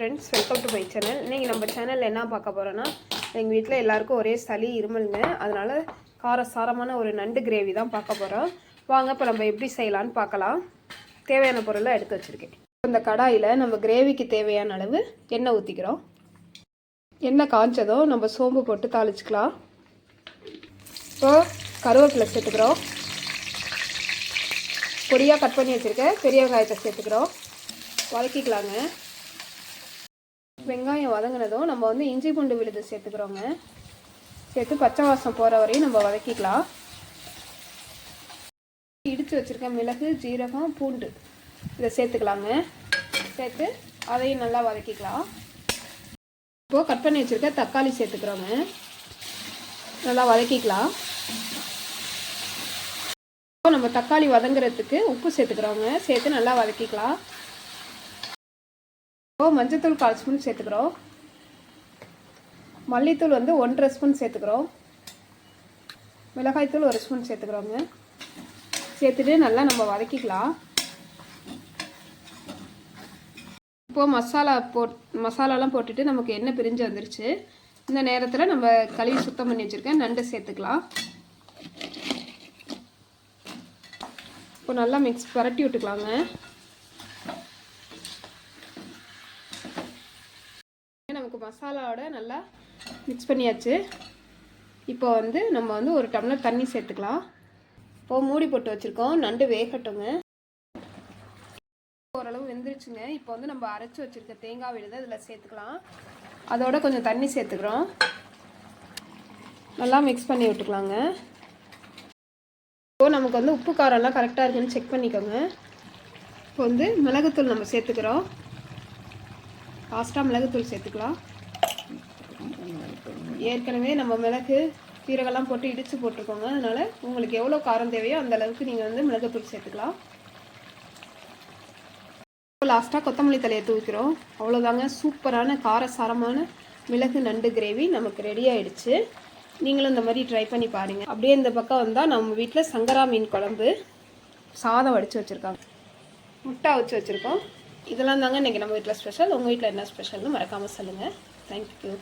Friends welcome to my channel இன்றைக்கி நம்ம சேனலில் என்ன பார்க்க போகிறோன்னா எங்கள் வீட்டில் எல்லாருக்கும் ஒரே சளி இருமலுங்க. அதனால் காரசாரமான ஒரு நண்டு கிரேவி தான் பார்க்க போகிறோம் வாங்க இப்போ நம்ம எப்படி செய்யலான்னு பார்க்கலாம். தேவையான பொருளை எடுத்து வச்சுருக்கேன். இந்த கடாயில் நம்ம கிரேவிக்கு தேவையான அளவு எண்ணெய் ஊற்றிக்கிறோம் எண்ணெய் காய்ச்சதோ நம்ம சோம்பு போட்டு தாளிச்சிக்கலாம். இப்போ கருவேப்பிலை சேர்த்துக்கிறோம். பொடியாக கட் பண்ணி வச்சுருக்கேன் பெரிய வெங்காயத்தை சேர்த்துக்கிறோம். வதக்கிக்கலாங்க. வெங்காயம் வதங்கினதும் நம்ம வந்து இஞ்சி பூண்டு விழுது சேர்த்துக்கிறோங்க. சேர்த்து பச்சை வாசம் போகிற வரையும் நம்ம வதக்கிக்கலாம். இடித்து வச்சுருக்க மிளகு ஜீரகம் பூண்டு இதை சேர்த்துக்கலாங்க. சேர்த்து அதையும் நல்லா வதக்கிக்கலாம். இப்போது கட் பண்ணி வச்சுருக்க தக்காளி சேர்த்துக்கிறோங்க. நல்லா வதக்கிக்கலாம். இப்போ நம்ம தக்காளி வதங்குறதுக்கு உப்பு சேர்த்துக்கிறோங்க. சேர்த்து நல்லா வதக்கிக்கலாம். மஞ்சத்தூள் கால் ஸ்பூன் சேர்த்துக்கிறோம். மல்லித்தூள் வந்து ஒன்றரை ஸ்பூன் சேர்த்துக்கிறோம். மிளகாய்த்தூள் ஒரு ஸ்பூன் சேர்த்துக்கிறோங்க. சேர்த்துட்டு நல்லா நம்ம வதக்கிக்கலாம். இப்போது மசாலா போட் மசாலாலாம் போட்டுட்டு நமக்கு எண்ணெய் பிரிஞ்சு வந்துருச்சு. இந்த நேரத்தில் நம்ம கழுவி சுத்தம் பண்ணி வச்சுருக்கேன் நண்டு சேர்த்துக்கலாம். இப்போ நல்லா மிக்ஸ் பரட்டி விட்டுக்கலாங்க. நமக்கு மசாலாவோட நல்லா மிக்ஸ் பண்ணியாச்சு. இப்போ வந்து நம்ம வந்து ஒரு டம்ளர் தண்ணி சேர்த்துக்கலாம். இப்போது மூடி போட்டு வச்சுருக்கோம். நண்டு வேகட்டுங்க. ஓரளவு வெந்துருச்சுங்க. இப்போ வந்து நம்ம அரைச்சி வச்சுருக்க தேங்காய் விழுது அதில் சேர்த்துக்கலாம். அதோட கொஞ்சம் தண்ணி சேர்த்துக்கிறோம். நல்லா மிக்ஸ் பண்ணி விட்டுக்கலாங்க. இப்போது நமக்கு வந்து உப்பு காரம்லாம் கரெக்டாக இருக்குன்னு செக் பண்ணிக்கோங்க. இப்போ வந்து மிளகுத்தூள் நம்ம சேர்த்துக்கிறோம். லாஸ்ட்டாக மிளகுத்தூள் சேர்த்துக்கலாம். ஏற்கனவே நம்ம மிளகு சீரகெல்லாம் போட்டு இடித்து போட்டிருக்கோங்க. அதனால் உங்களுக்கு எவ்வளோ காரம் தேவையோ அந்த அளவுக்கு நீங்கள் வந்து மிளகுத்தூள் சேர்த்துக்கலாம். லாஸ்ட்டாக கொத்தமல்லி தலையை தூக்கிறோம் அவ்வளோதாங்க. சூப்பரான காரசாரமான மிளகு நண்டு கிரேவி நமக்கு ரெடி ஆயிடுச்சு. நீங்களும் இந்த மாதிரி ட்ரை பண்ணி பாருங்கள் அப்படியே இந்த பக்கம் வந்தால் நம்ம வீட்டில் சங்கரா மீன் குழம்பு சாதம் வடித்து வச்சுருக்காங்க. முட்டை வச்சு வச்சுருக்கோம். இதெல்லாம் தாங்க இன்றைக்கி நம்ம வீட்டில் ஸ்பெஷல் உங்கள் வீட்டில் என்ன ஸ்பெஷல்னு மறக்காமல் சொல்லுங்கள் தேங்க்யூ